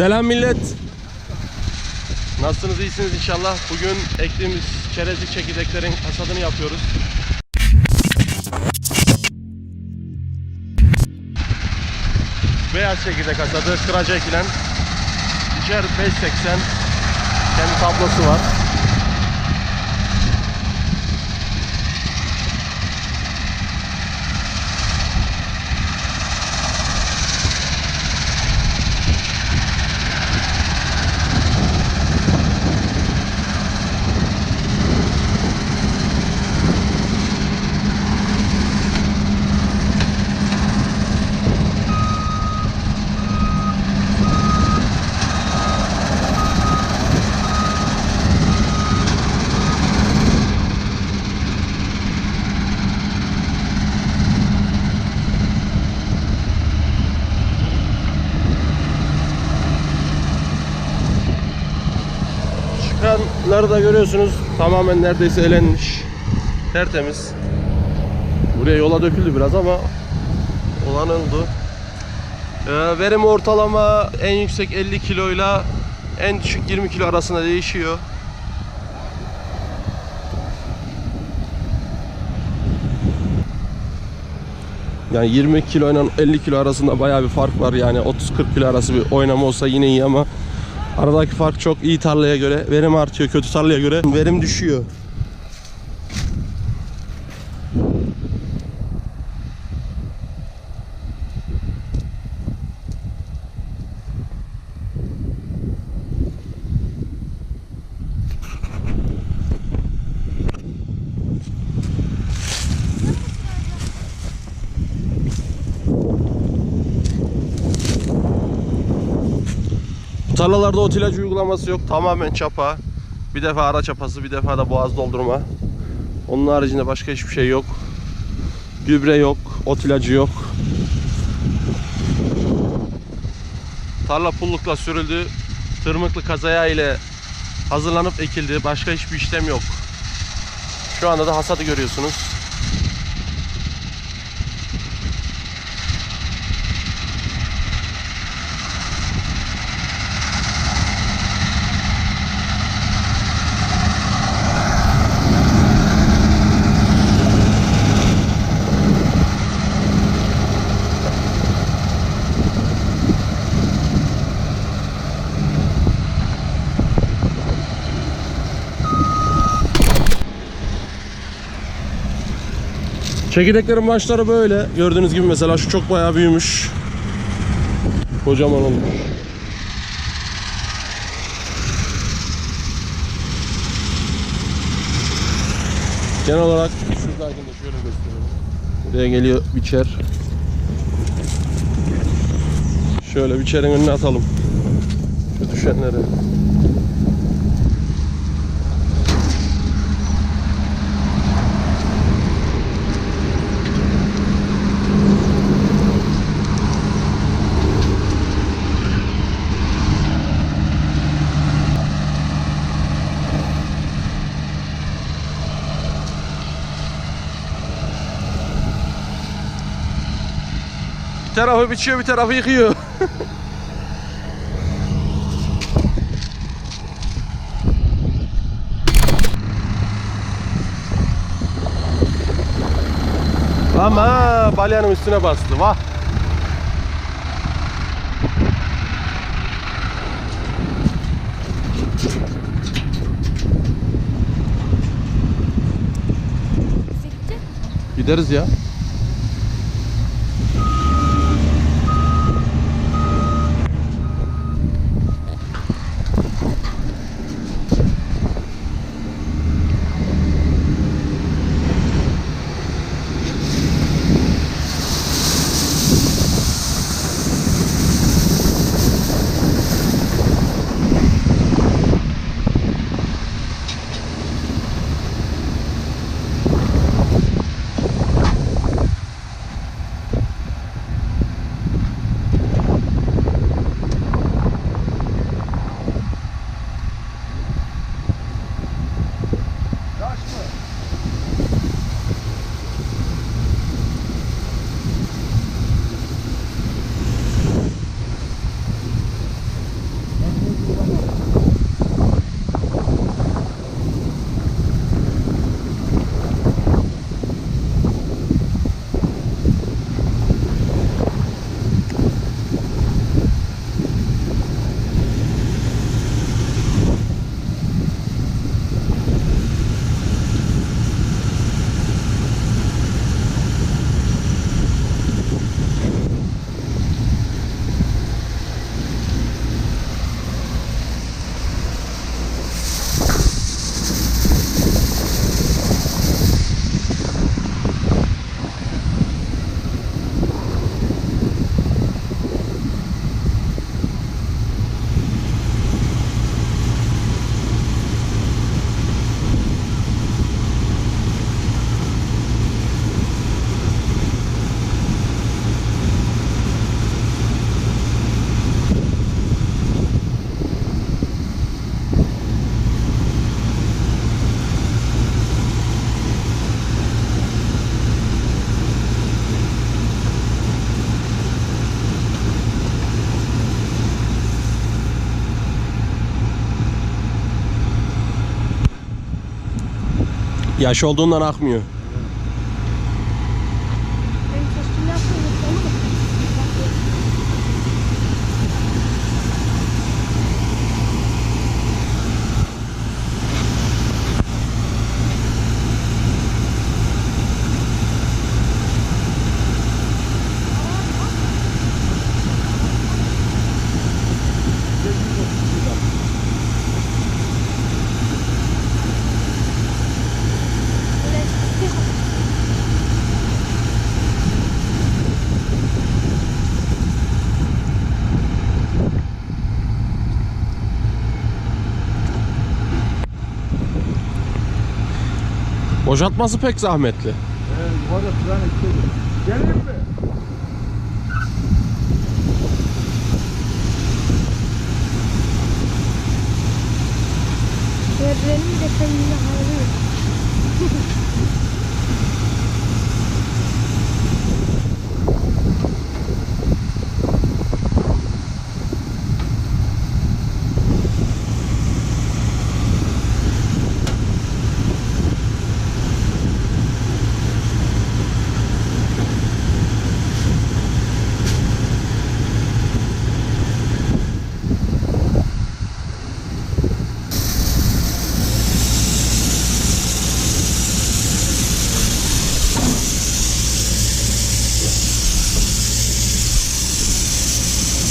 Selam millet. Nasılsınız? iyisiniz inşallah. Bugün ektiğimiz çerezlik çekirdeklerin hasadını yapıyoruz. Beyaz çekirdek hasadı, kıraca ekilen. İçer 5.80. Kendi tablosu var. Çıkanları da görüyorsunuz. Tamamen neredeyse elenmiş. Tertemiz. Buraya yola döküldü biraz ama olan oldu. Ee, verim ortalama en yüksek 50 kiloyla en düşük 20 kilo arasında değişiyor. Yani 20 kilo ile 50 kilo arasında bayağı bir fark var. Yani 30-40 kilo arası bir oynama olsa yine iyi ama aradaki fark çok iyi tarlaya göre. Verim artıyor, kötü tarlaya göre verim düşüyor. Tarlalarda otilaj uygulaması yok. Tamamen çapa. Bir defa ara çapası, bir defa da boğaz doldurma. Onun haricinde başka hiçbir şey yok. Gübre yok, otilacı yok. Tarla pullukla sürüldü. Tırmıklı kazaya ile hazırlanıp ekildi. Başka hiçbir işlem yok. Şu anda da hasadı görüyorsunuz. Çekirdeklerin başları böyle. Gördüğünüz gibi mesela şu çok bayağı büyümüş. Kocaman olmuş. Genel olarak şuradakini de şöyle göstereyim. Buraya geliyor biçer. Şöyle biçerin önüne atalım. Şu düşenleri. Tarafı biçiyor, bir tarafı yıkıyor. Ama balyanın üstüne bastı. Vah. Gideriz ya. Yaş olduğundan akmıyor. Boşaltması pek zahmetli. Evet, yukarıda plan istedi. Gelir mi? Devrenin de kendine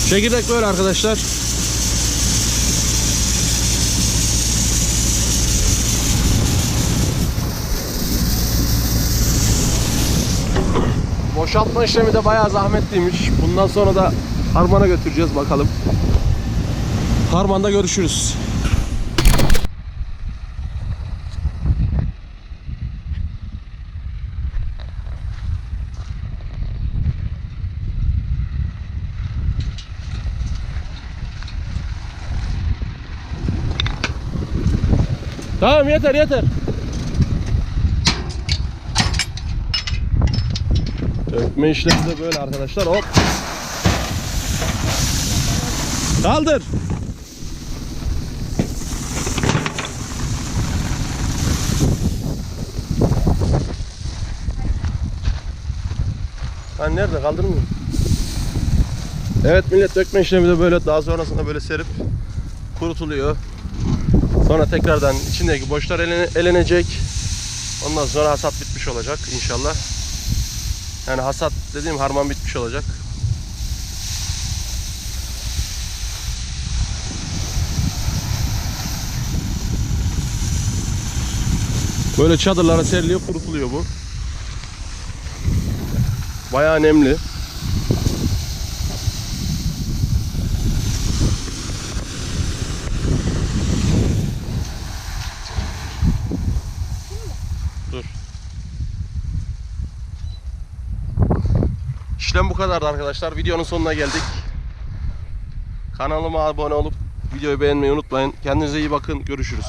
Çekirdek böyle arkadaşlar. Boşaltma işlemi de bayağı zahmetliymiş. Bundan sonra da harmana götüreceğiz bakalım. Harmanda görüşürüz. Tamam yeter yeter. Dökme işlemi de böyle arkadaşlar. Hop. Kaldır. Hani nerede kaldırmıyor? Evet millet dökme işlemi de böyle daha sonrasında böyle serip kurutuluyor. Sonra tekrardan içindeki boşlar elene- elenecek. Ondan sonra hasat bitmiş olacak inşallah. Yani hasat dediğim harman bitmiş olacak. Böyle çadırlara seriliyor, kurutuluyor bu. Bayağı nemli. İşlem bu kadardı arkadaşlar. Videonun sonuna geldik. Kanalıma abone olup videoyu beğenmeyi unutmayın. Kendinize iyi bakın. Görüşürüz.